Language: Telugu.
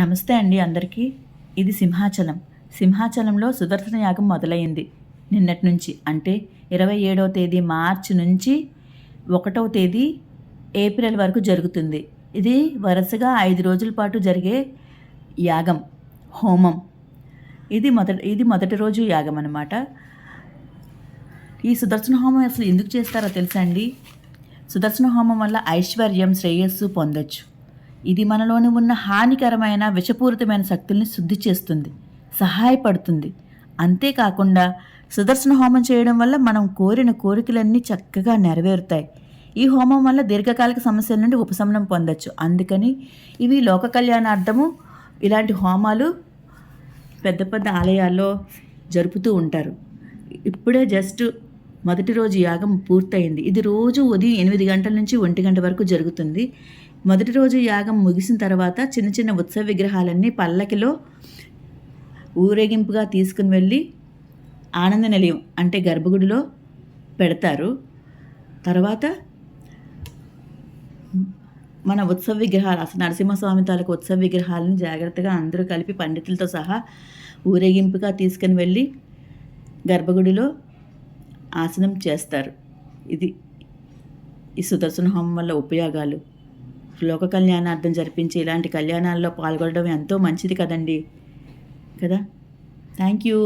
నమస్తే అండి అందరికీ. ఇది సింహాచలం. సింహాచలంలో సుదర్శన యాగం మొదలైంది. నిన్నటి నుంచి అంటే ఇరవై ఏడవ తేదీ మార్చి నుంచి ఒకటవ తేదీ ఏప్రిల్ వరకు జరుగుతుంది. ఇది వరుసగా ఐదు రోజుల పాటు జరిగే యాగం హోమం. ఇది మొదటి ఇది మొదటి రోజు యాగం అనమాట ఈ సుదర్శన హోమం అసలు ఎందుకు చేస్తారో తెలుసా అండి? సుదర్శన హోమం వల్ల ఐశ్వర్యం శ్రేయస్సు పొందొచ్చు. ఇది మనలోని ఉన్న హానికరమైన విషపూరితమైన శక్తుల్ని శుద్ధి చేస్తుంది సహాయపడుతుంది. అంతేకాకుండా సుదర్శన హోమం చేయడం వల్ల మనం కోరిన కోరికలన్నీ చక్కగా నెరవేరుతాయి. ఈ హోమం వల్ల దీర్ఘకాలిక సమస్యల నుండి ఉపశమనం పొందొచ్చు. అందుకని ఇవి లోక కళ్యాణార్థము ఇలాంటి హోమాలు పెద్ద పెద్ద ఆలయాల్లో జరుపుతూ ఉంటారు. ఇప్పుడే జస్ట్ మొదటి రోజు యాగం పూర్తయింది. ఇది రోజు ఉదయం ఎనిమిది గంటల నుంచి ఒంటి గంట వరకు జరుగుతుంది. మొదటి రోజు యాగం ముగిసిన తర్వాత చిన్న చిన్న ఉత్సవ విగ్రహాలన్నీ పల్లకిలో ఊరేగింపుగా తీసుకుని వెళ్ళి ఆనంద నిలయం అంటే గర్భగుడిలో పెడతారు. తర్వాత మన ఉత్సవ విగ్రహాలు అసలు నరసింహస్వామి తాలూకు ఉత్సవ విగ్రహాలను జాగ్రత్తగా అందరూ కలిపి పండితులతో సహా ఊరేగింపుగా తీసుకుని వెళ్ళి గర్భగుడిలో ఆసనం చేస్తారు. ఇది ఈ సుదర్శన హోమం వల్ల ఉపయోగాలు. లోక కళ్యాణార్థం జరిపించి ఇలాంటి కళ్యాణాల్లో పాల్గొనడం ఎంతో మంచిది కదండి. కదా? Thank you